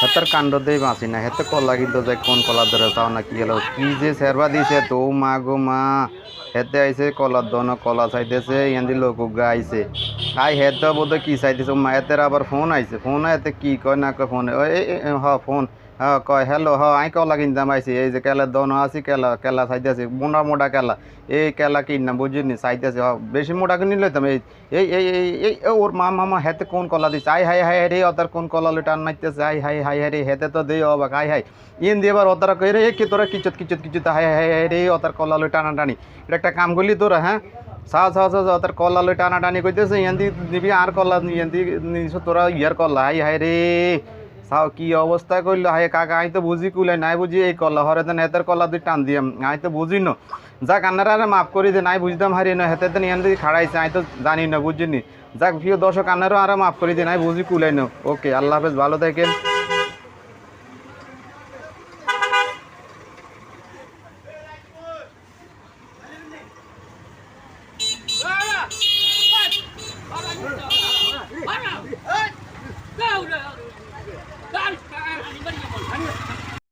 হেতার কাণ্ড দেই বাঁচি না হেতে কলা কিন্তু যে কোন কলা ধরে চাও না কি হলো কি যে সেরবা দিছে তো মা গো মা হেতে আইছে কলার দন কলা চাইতেছে ইয়ান্দি লোক আইছে আই হেতে বোধ কি চাইতেছে মা হেতের আবার ফোন আইছে ফোন হেতে কি কয় না কয় ফোন হ ফোন হ্যাঁ কয় হ্যালো হ আই কলা কিনতাম এই যে কেলা দন আছি, কেলা কেলা চাইতেছে মোটা মোটা কেলা, এই কেলা কিনলাম বুঝিনি চাইতেছে হ বেশি মোটা কিনে লইতাম, এই এই এই এই ওর মা মামা হেতে কোন কলা দিচ্ছে আই হাই হাই রে, অতার কোন কলা লইটা আনাইতেছে আই হাই হাই হাই রে, হেতে তো দেই অবাক হাই হাই ইন দিয়ে এবার অতারা কই রে কি তোরা কিচত কিচত কিচত হাই হাই হাই রে, অতার কলা লই টানা টানি, এটা একটা কাম করলি তোরা হ্যাঁ সাহ সাহ সাহ অতার কলা লই টানা টানি কইতেছে, ইয়ান্দি দিবি আর কলা, ইয়ান্দি তোরা, ইয়ার কলা হাই হাই রে সাও, কি অবস্থা করল হাই কাকা আই তো বুঝি কুলে, নাই বুঝি এই কলা, হরে দেন, হেতের কলা দুই টান দিয়াম আই তো বুঝি ন। যাক, আন্নারা আরে মাফ করি দে নাই বুঝতাম হারি ন হেতে দেন ইয়ান দিদি খাড়াইছে আই তো জানি না, বুঝিনি। যাক, প্রিয় দর্শক, আন্নারও আরে মাফ করি দে নাই বুঝি কুলে ন। ওকে, আল্লাহ হাফেজ, ভালো থাকেন।